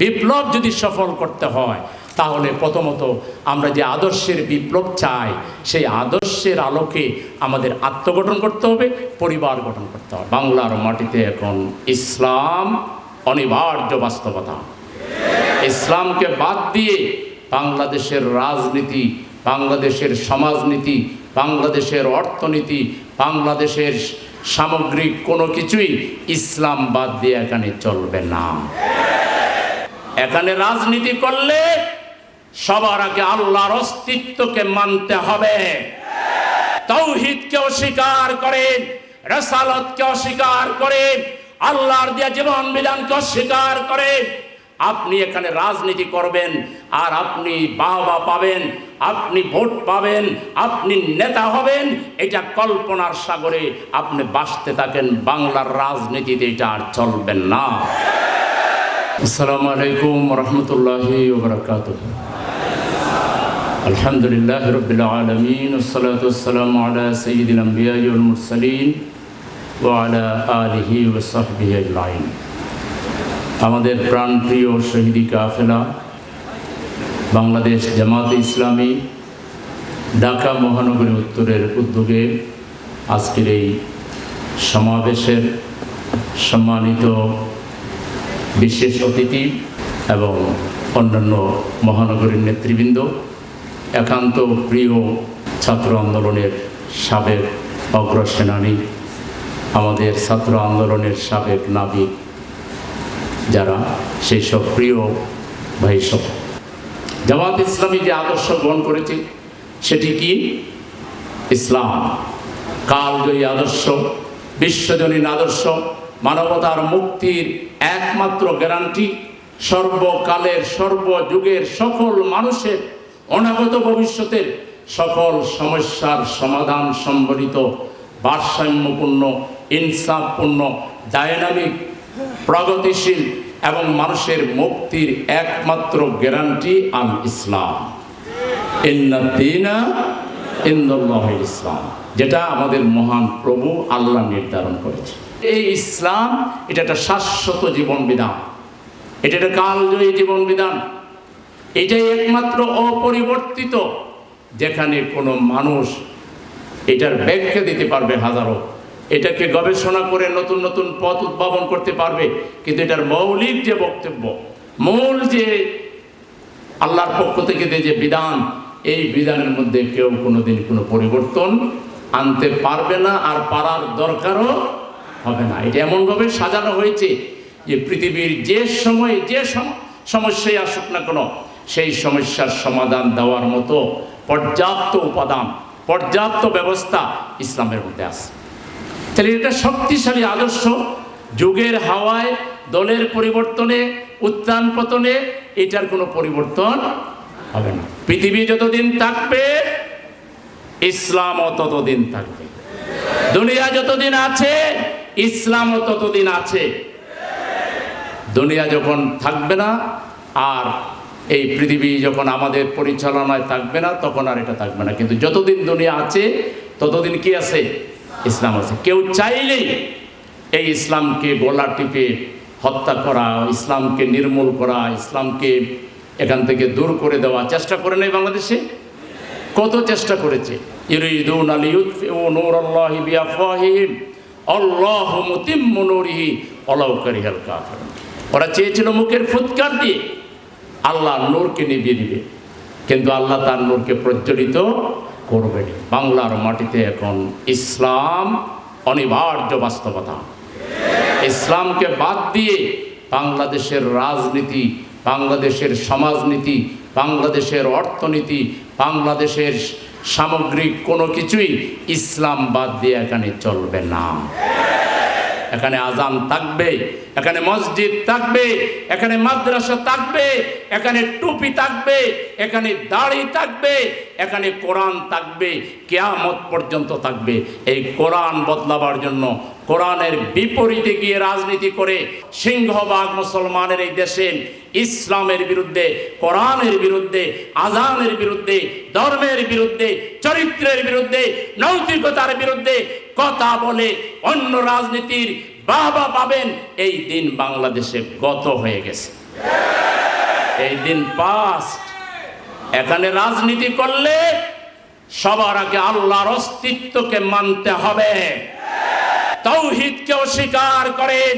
বিপ্লব যদি সফল করতে হয়, তাহলে প্রথমত আমরা যে আদর্শের বিপ্লব চাই, সেই আদর্শের আলোকে আমাদের আত্মগঠন করতে হবে, পরিবার গঠন করতে হবে। বাংলার মাটিতে এখন ইসলাম অনিবার্য বাস্তবতা। ইসলামকে বাদ দিয়ে বাংলাদেশের রাজনীতি, বাংলাদেশের সমাজনীতি, বাংলাদেশের অর্থনীতি, বাংলাদেশের সামগ্রিক কোনো কিছুই ইসলাম বাদ দিয়ে এখানে চলবে না। এখানে রাজনীতি করলে সবার আগে আল্লাহর অস্তিত্বকে মানতে হবে। তৌহিদকে অস্বীকার করেন রসালতকে অস্বীকার করেন আল্লাহর দিয়া জীবন বিধানকে অস্বীকার করেন আপনি এখানে রাজনীতি করবেন, আর আপনি বাহবা পাবেন, আপনি ভোট পাবেন, আপনি নেতা হবেন, এটা কল্পনার সাগরে আপনি বাঁচতে থাকেন। বাংলার রাজনীতিতে এটা আর চলবেন না। আসসালামু আলাইকুম রহমতুল্লাহি ওবরাকাতুহ الحمد لله رب العالمين والصلاة والسلام على سيد الأنبياء والمرسلين وعلى آله وصحبه أجمعين আমাদের প্রাণপ্রিয় শহীদি কাফেলা বাংলাদেশ জামাতে ইসলামী ঢাকা মহানগরী উত্তরের উদ্যোগে আজকের এই সমাবেশের সম্মানিত বিশেষ অতিথি এবং অন্যান্য মহানগরীর নেতৃবৃন্দ, একান্ত প্রিয় ছাত্র আন্দোলনের সাবেক অগ্রসেনানী, আমাদের ছাত্র আন্দোলনের সাবেক নাবিক, যারা সেই সব প্রিয় ভাই সব জামাত ইসলামী যে আদর্শ গ্রহণ করেছে, সেটি কি? ইসলাম। কালজয়ী আদর্শ, বিশ্বজনীন আদর্শ মানবতার মুক্তির একমাত্র গ্যারান্টি সর্বকালের, সর্বযুগের সকল মানুষের অনাগত ভবিষ্যতের সকল সমস্যার সমাধান সম্বলিত ভারসাম্যপূর্ণ, ইনসাফপূর্ণ ডায়নামিক প্রগতিশীল এবং মানুষের মুক্তির একমাত্র গ্যারান্টি আল ইসলাম। ইসলাম। যেটা আমাদের মহান প্রভু আল্লাহ নির্ধারণ করেছে এই ইসলাম, এটা একটা শাশ্বত জীবন বিধান এটা একটা কালজয়ী জীবন বিধান এটাই একমাত্র অপরিবর্তিত, যেখানে কোনো মানুষ এটার ব্যাখ্যা দিতে পারবে হাজারো। এটাকে গবেষণা করে নতুন নতুন পথ উদ্ভাবন করতে পারবে, কিন্তু এটার মৌলিক যে বক্তব্য, মূল যে আল্লাহর পক্ষ থেকে যে বিধান, এই বিধানের মধ্যে কেউ কোনোদিন কোনো পরিবর্তন আনতে পারবে না, আর পারার দরকারও হবে না। এটা এমনভাবে সাজানো হয়েছে যে পৃথিবীর যে সময়ে যে সম- সমস্যায় আসুক না কোনো, সেই সমস্যার সমাধান দেওয়ার মতো পর্যাপ্ত উপাদান, পর্যাপ্ত ব্যবস্থা ইসলামের মধ্যে আছে। তাহলে এটা শক্তিশালী আদর্শ। যুগের হাওয়ায়, দলের পরিবর্তনে, উত্থান পতনে এটার কোনো পরিবর্তন হবে না। পৃথিবী যতদিন থাকবে, ইসলামও ততদিন থাকবে। দুনিয়া যতদিন আছে ইসলামও ততদিন আছে। দুনিয়া যখন থাকবে না, আর এই পৃথিবী যখন আমাদের পরিচালনায় থাকবে না, তখন আর এটা থাকবে না। কিন্তু যতদিন দুনিয়া আছে, ততদিন কি আছে? ইসলাম আছে। কেউ চাইলেই এই ইসলামকে গলা টিপে হত্যা করা, ইসলামকে নির্মূল করা, ইসলামকে এখান থেকে দূর করে দেওয়া চেষ্টা করে নেই বাংলাদেশে? কত চেষ্টা করেছে? ইউরিদুন আলিউতফিউ নূরাল্লাহি বিআফওয়াহিহিম। আল্লাহু মুতিম্মু নূরিহি, ওয়ালাউ কারিহাল কাফিরুন। ওরা চেয়েছিল মুখের ফুৎকার দিয়ে আল্লাহ নূরকে নিভিয়ে দিবে। কিন্তু আল্লাহ তার নূরকে প্রজ্বলিত করবেন বাংলার মাটিতে এখন ইসলাম অনিবার্য বাস্তবতা। ইসলামকে বাদ দিয়ে বাংলাদেশের রাজনীতি, বাংলাদেশের সমাজনীতি, বাংলাদেশের অর্থনীতি, বাংলাদেশের সামগ্রিক কোনো কিছুই ইসলাম বাদ দিয়ে এখানে চলবে না। এখানে আজান থাকবে, এখানে মসজিদ থাকবে, এখানে মাদ্রাসা থাকবে, এখানে টুপি থাকবে, এখানে দাড়ি থাকবে, এখানে কোরআন থাকবে, কেয়ামত পর্যন্ত থাকবে। এই কোরআন বদলাবার জন্য কোরআনের বিপরীতে গিয়ে রাজনীতি করে সিংহবাগ মুসলমানের এই দেশে ইসলামের বিরুদ্ধে, কোরআনের বিরুদ্ধে, আজানের বিরুদ্ধে, ধর্মের বিরুদ্ধে, চরিত্রের বিরুদ্ধে, নৈতিকতার বিরুদ্ধে কথা বলে অন্য রাজনীতির বাহবা পাবেন। এই দিন বাংলাদেশে গত হয়ে গেছে। এই দিন পাস এখানে রাজনীতি করলে সবার আগে আল্লাহর অস্তিত্বকে মানতে হবে। তৌহিদকে অস্বীকার করেন,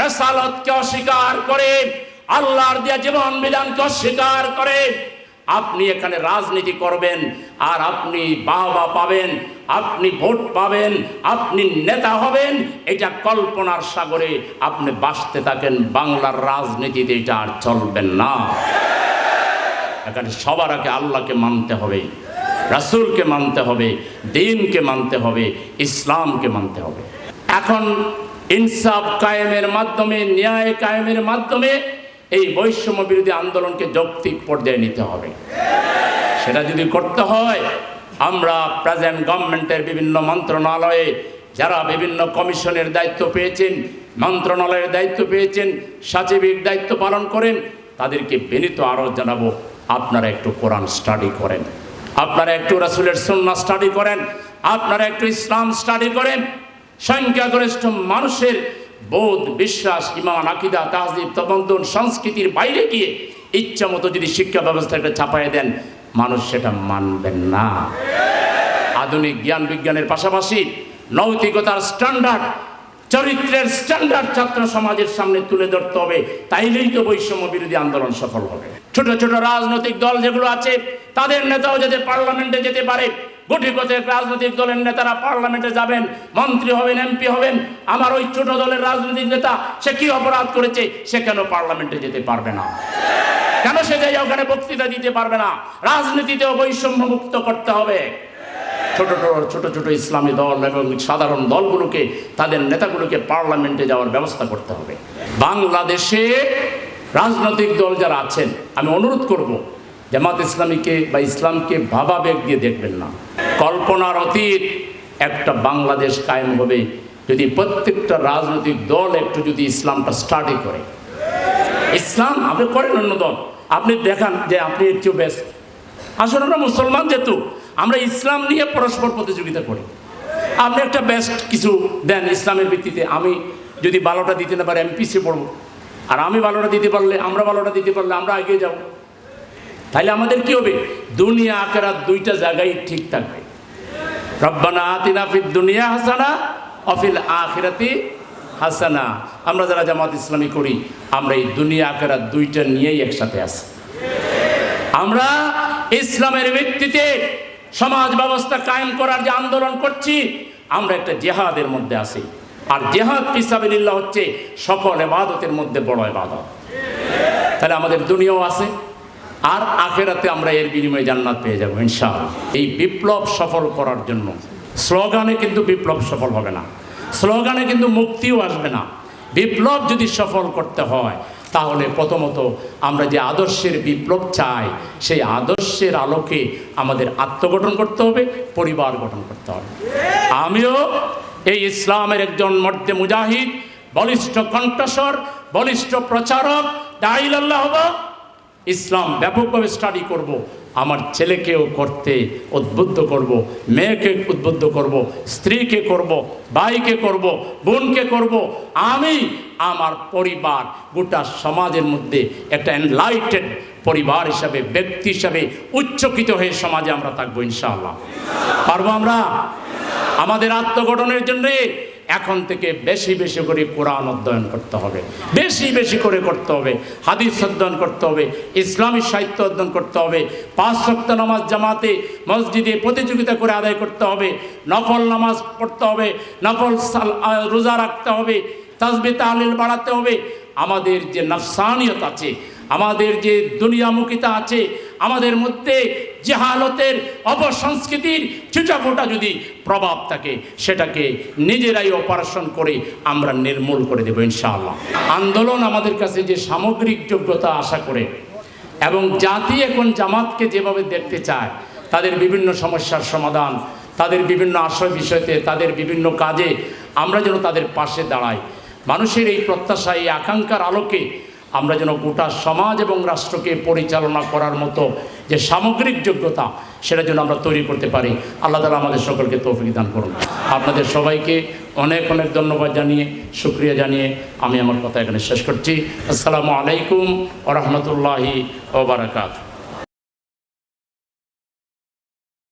রসালতকে অস্বীকার করেন, আল্লাহর দিয়া জীবন বিধানকে অস্বীকার করেন। আপনি এখানে রাজনীতি করবেন আর আপনি বাহবা পাবেন, আপনি ভোট পাবেন, আপনি নেতা হবেন, এটা কল্পনার সাগরে আপনি বাঁচতে থাকেন। বাংলার রাজনীতিতে এটা আর চলবেন না। এখানে সবার আগে আল্লাহকে মানতে হবে, রাসুলকে মানতে হবে, দিনকে মানতে হবে, ইসলামকে মানতে হবে। এখন ইনসাফ কায়েমের মাধ্যমে, ন্যায় কায়েমের মাধ্যমে এই বৈষম্য বিরোধী আন্দোলনকে যৌক্তিক পর্যায়ে নিতে হবে। সেটা যদি করতে হয়, আমরা প্রেজেন্ট গভর্নমেন্টের বিভিন্ন মন্ত্রণালয়ে যারা বিভিন্ন কমিশনের দায়িত্ব পেয়েছেন, মন্ত্রণালয়ের দায়িত্ব পেয়েছেন সচিবের দায়িত্ব পালন করেন, তাদেরকে বিনীত আরও জানাব, আপনারা একটু কোরআন স্টাডি করেন। আপনারা একটু রাসুলের সন্না স্টাডি করেন, আপনারা একটু ইসলাম স্টাডি করেন সংখ্যাগরিষ্ঠ মানুষের বোধ, বিশ্বাস, ইমান, আকিদা, তাহজিব তবন্দন সংস্কৃতির বাইরে গিয়ে ইচ্ছা মতো যদি শিক্ষা ব্যবস্থাটা ছাপাই দেন, মানুষ সেটা মানবেন না। আধুনিক জ্ঞান বিজ্ঞানের পাশাপাশি নৈতিকতার স্ট্যান্ডার্ড চরিত্রের স্ট্যান্ডার্ড ছাত্র সমাজের সামনে তুলে ধরতে হবে। তাইলেই তো বৈষম্য বিরোধী আন্দোলন সফল হবে। ছোট ছোট রাজনৈতিক দল যেগুলো আছে, তাদের নেতাও যাতে পার্লামেন্টে যেতে পারে গুটি কতক রাজনৈতিক দলের নেতারা পার্লামেন্টে যাবেন, মন্ত্রী হবেন, এমপি হবেন, আমার ওই ছোট দলের রাজনৈতিক নেতা, সে কি অপরাধ করেছে? সে কেন পার্লামেন্টে যেতে পারবে না? কেন সে যাই ওখানে বক্তৃতা দিতে পারবে না? রাজনীতিতেও বৈষম্য মুক্ত করতে হবে। ছোট ছোট ছোট ইসলামী দল এবং সাধারণ দলগুলোকে, তাদের নেতাগুলোকে পার্লামেন্টে যাওয়ার ব্যবস্থা করতে হবে। বাংলাদেশে রাজনৈতিক দল যারা আছেন, আমি অনুরোধ করব জামাত ইসলামীকে বা ইসলামকে ভাবাবেগ দিয়ে দেখবেন না। কল্পনার অতীত, একটা বাংলাদেশ কায়েম হবে যদি প্রত্যেকটা রাজনৈতিক দল একটু যদি ইসলামটা স্টাডি করে। ইসলাম, আপনি করেন অন্য দল। আপনি দেখান যে আপনি চেয়েও বেস্ট আসলে আমরা মুসলমান যেহেতু, আমরা ইসলাম নিয়ে পরস্পর প্রতিযোগিতা করি। আপনি একটা বেস্ট কিছু দেন ইসলামের ভিত্তিতে, আমি যদি ভালোটা দিতে না পারি আমি পিছিয়ে পড়ব। আর আমি ভালোটা দিতে পারলে, আমরা ভালোটা দিতে পারলে, আমরা এগিয়ে যাব। তাহলে আমাদের কি হবে? দুনিয়া, আখেরাত দুইটা জায়গায় ঠিক থাকবে। রব্বানা আতিনা ফিদ দুনিয়া হাসানা অফিল আখিরাতি হাসানা। আমরা যারা জামাত ইসলামী করি, আমরা এই দুনিয়া, আখেরাত দুইটা নিয়েই একসাথে আছি। আমরা ইসলামের ভিত্তিতে সমাজ ব্যবস্থা কায়েম করার যে আন্দোলন করছি, আমরা একটা জেহাদের মধ্যে আছি। আর জেহাদ ফিসাবিল্লাহ হচ্ছে সকল এবাদতের মধ্যে বড় এবাদত। তাহলে আমাদের দুনিয়াও আছে আর আখেরাতে আমরা এর বিনিময়ে জান্নাত পেয়ে যাব, ইনশাআল্লাহ। এই বিপ্লব সফল করার জন্য। স্লোগানে কিন্তু বিপ্লব সফল হবে না। স্লোগানে কিন্তু মুক্তিও আসবে না। বিপ্লব যদি সফল করতে হয়, তাহলে প্রথমত আমরা যে আদর্শের বিপ্লব চাই, সেই আদর্শের আলোকে আমাদের আত্মগঠন করতে হবে, পরিবার গঠন করতে হবে। আমিও এই ইসলামের একজন মধ্যে মুজাহিদ, বলিষ্ঠ কণ্ঠস্বর, বলিষ্ঠ প্রচারক দাইলাল্লাহ হব ইসলাম ব্যাপকভাবে স্টাডি করব, আমার ছেলেকেও করতে উদ্বুদ্ধ করব, মেয়েকে উদ্বুদ্ধ করব, স্ত্রীকে করব, ভাইকে করব, বোনকে করব। আমি, আমার পরিবার, গোটা সমাজের মধ্যে একটা এনলাইটেড পরিবার হিসাবে, ব্যক্তি হিসাবে উচ্চকিত হয়ে সমাজে আমরা থাকব ইনশাআল্লাহ। পারব আমরা? আমাদের আত্মগঠনের জন্যে এখন থেকে বেশি বেশি করে কোরআন অধ্যয়ন করতে হবে। বেশি বেশি করে করতে হবে। হাদিস অধ্যয়ন করতে হবে। ইসলামী সাহিত্য অধ্যয়ন করতে হবে। পাঁচ সপ্ত নামাজ জামাতে মসজিদে প্রতিযোগিতা করে আদায় করতে হবে। নফল নামাজ পড়তে হবে। নফল রোজা রাখতে হবে। তাজবে তাহলিল বাড়াতে হবে। আমাদের যে নফসানিয়ত আছে, আমাদের যে দুনিয়ামুখিতা আছে, আমাদের মধ্যে জেহালতের অপসংস্কৃতির ছুটাফোটা যদি প্রভাব থাকে, সেটাকে নিজেরাই অপারেশন করে আমরা নির্মূল করে দেবো ইনশাআল্লাহ। আন্দোলন আমাদের কাছে যে সামগ্রিক যোগ্যতা আশা করে এবং জাতি এখন জামাতকে যেভাবে দেখতে চায়, তাদের বিভিন্ন সমস্যার সমাধান, তাদের বিভিন্ন আশয় বিষয়তে, তাদের বিভিন্ন কাজে আমরা যেন তাদের পাশে দাঁড়াই। মানুষের এই প্রত্যাশা, এই আকাঙ্ক্ষার আলোকে আমরা যেন গোটা সমাজ এবং রাষ্ট্রকে পরিচালনা করার মতো যে সামগ্রিক যোগ্যতা, সেটা যেন আমরা তৈরি করতে পারি। আল্লাহ তালা আমাদের সকলকে তৌফিক দান করুন। আপনাদের সবাইকে অনেক অনেক ধন্যবাদ জানিয়ে সুক্রিয়া জানিয়ে আমি আমার কথা এখানে শেষ করছি। আসসালামু আলাইকুম ওরহমতুল্লাহি ওবরাকাত